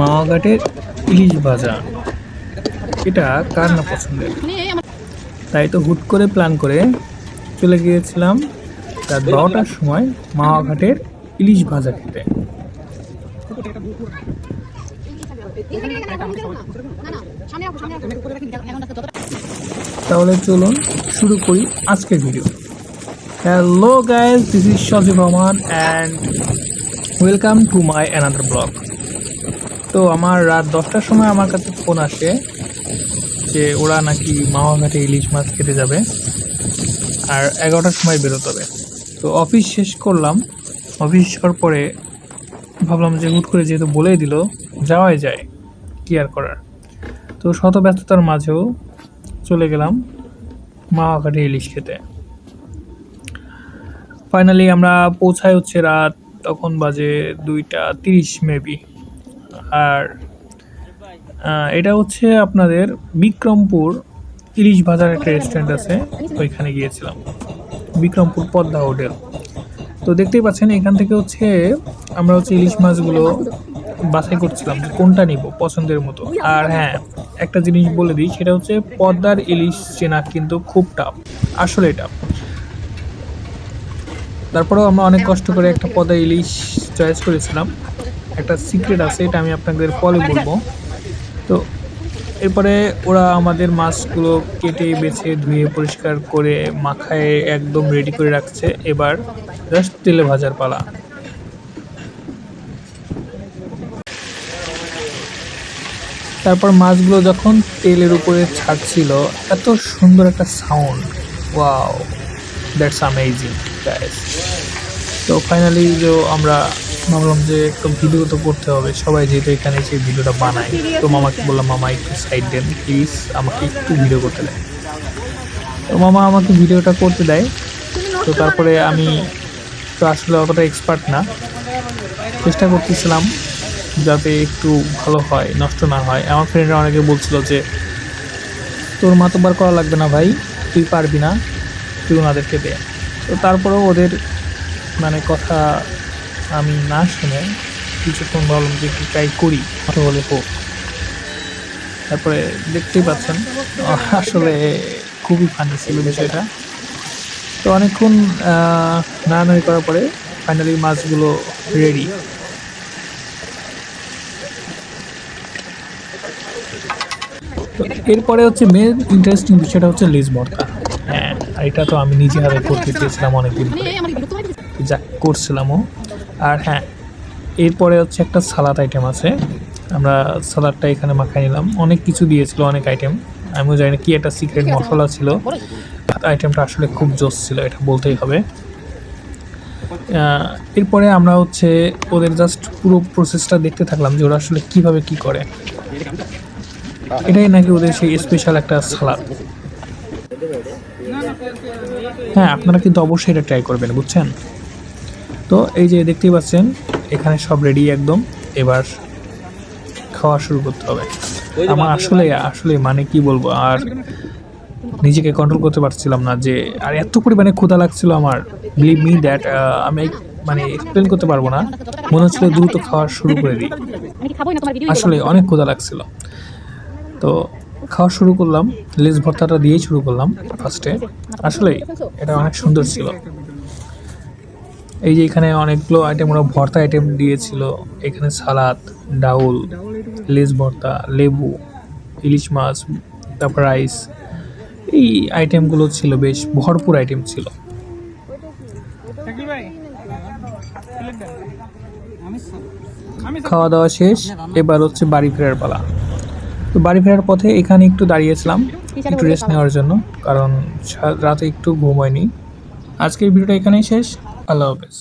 মাওয়াঘাটের ইলিশ ভাজা এটা কার না পছন্দের? তাই তো হুট করে প্ল্যান করে চলে গিয়েছিলাম রাত বারোটার সময় মাওয়াঘাটের ইলিশ ভাজা খেতে। তাহলে চলুন শুরু করি আজকের video hello guys this is Sajib Rahman and welcome to my another blog তো আমার রাত দশটার সময় আমার কাছে ফোন আসে যে ওরা নাকি মাওয়াঘাটে ইলিশ মাছ খেতে যাবে আর এগারোটার সময় বেরোতে হবে। তো অফিস শেষ করলাম। অফিস শেষ করার পরে ভাবলাম যে হুট করে যেহেতু বলেই দিল, যাওয়াই যায়। কি আর করার? তো শত ব্যস্ততার মাঝেও চলে গেলাম মাওয়াঘাটে ইলিশ খেতে। ফাইনালি আমরা পৌঁছাই হচ্ছে রাত তখন বাজে দুইটা তিরিশ মেবি আর এটা হচ্ছে আপনাদের বিক্রমপুর ইলিশ ভাজার একটা রেস্টুরেন্ট আছে, ওইখানে গিয়েছিলাম। বিক্রমপুর পদ্মা হোটেল। তো দেখতেই পাচ্ছেন, এখান থেকে হচ্ছে আমরা হচ্ছে ইলিশ মাছগুলো বাছাই করছিলাম কোনটা নিব পছন্দের মতো। আর হ্যাঁ একটা জিনিস বলে দিই, সেটা হচ্ছে পদ্মার ইলিশ চেনা কিন্তু খুব টাফ আসলে টাফ তারপরেও আমরা অনেক কষ্ট করে একটা পদ্মা ইলিশ চয়েস করেছিলাম। একটা সিক্রেট আছে, এটা আমি আপনাদের পরে বলব। তো, এরপরে ওরা আমাদের মাছগুলো কেটে, বেছে, ধুয়ে, পরিষ্কার করে, মাখায়, একদম রেডি করে রাখছে। এবার জাস্ট তেলে ভাজার পালা। তারপর মাছগুলো যখন তেলের উপরে ছাড়ছিল, এত সুন্দর একটা সাউন্ড ওয়াও দ্যাটস আমেজিং তো ফাইনালি যে আমরা ভাবলাম যে একটু ভিডিও তো করতে হবে। সবাই যেহেতু এখানে সেই ভিডিওটা বানায়, তো মামাকে বললাম, মামা, একটু সাইড দেন প্লিজ আমাকে একটু ভিডিও করতে দেয় তো মামা আমাকে ভিডিওটা করতে দেয়। তো তারপরে আমি তো আসলে অতটা এক্সপার্ট না। চেষ্টা করতেছিলাম যাতে একটু ভালো হয়, নষ্ট না হয়। আমার ফ্রেন্ডরা অনেকে বলছিল যে, তোর মা মাতবার করা লাগবে না ভাই, তুই পারবি না, তুই ওনাদেরকে দে। তো তারপরেও ওদের মানে কথা আমি না শুনে কিছুক্ষণ ভাবলাম যে একটু ট্রাই করি বলে হোক। তারপরে দেখতেই পাচ্ছেন, আসলে খুবই ফানি ছিল বিষয়টা। তো অনেকক্ষণ নাড়ানাড়ি করার পরে ফাইনালি মাছগুলো রেডি এরপরে হচ্ছে মেন ইন্টারেস্টিং বিষয়টা হচ্ছে লিজ ভর্তা হ্যাঁ এটা তো আমি নিজে হাতে করতে চেয়েছিলাম অনেকদিন ধরে। যা করছিলামও। আর হ্যাঁ এরপরে হচ্ছে একটা সালাদ আইটেম আছে। আমরা সালাদটা এখানে মাখাই নিলাম। অনেক কিছু দিয়েছিল, অনেক আইটেম আমিও জানি না কি একটা সিক্রেট মশলা ছিল। আইটেমটা আসলে খুব জোস ছিল, এটা বলতেই হবে। এরপরে আমরা হচ্ছে ওদের জাস্ট পুরো প্রসেসটা দেখতে থাকলাম যে ওরা আসলে কীভাবে কি করে। এটাই নাকি ওদের সেই স্পেশাল একটা সালাদ। হ্যাঁ আপনারা কিন্তু অবশ্যই এটা ট্রাই করবেন, বুঝছেন? তো এই যে দেখতেই পাচ্ছেন এখানে সব রেডি একদম। এবার খাওয়া শুরু করতে হবে। আমার আসলে আসলে মানে কি বলব? আর নিজেকে কন্ট্রোল করতে পারছিলাম না যে আর এত পরিমাণে ক্ষুধা লাগছিল আমার। বিলিভ মি দ্যাট আমি মানে এক্সপ্লেন করতে পারব না। মনে হচ্ছিল দ্রুত খাওয়া শুরু করে দিই। আসলে অনেক ক্ষুধা লাগছিল। তো খাওয়া শুরু করলাম। লেজ ভর্তাটা দিয়েই শুরু করলাম ফার্স্টে আসলে এটা অনেক সুন্দর ছিল। এই যে এখানে অনেকগুলো আইটেম ওরা ভর্তা আইটেম দিয়েছিল। এখানে সালাদ, ডাউল, লেজ ভর্তা, লেবু, ইলিশ মাছ, তারপর রাইস এই আইটেমগুলো ছিল, বেশ ভরপুর আইটেম ছিল। খাওয়া দাওয়া শেষ, এবার হচ্ছে বাড়ি ফেরার পালা। তো বাড়ি ফেরার পথে এখানে একটু দাঁড়িয়েছিলাম, একটু রেস্ট নেওয়ার জন্য, কারণ রাতে একটু ঘুম হয়নি। আজকের ভিডিওটা এখানেই শেষ। আল্লাহ হাফেজ।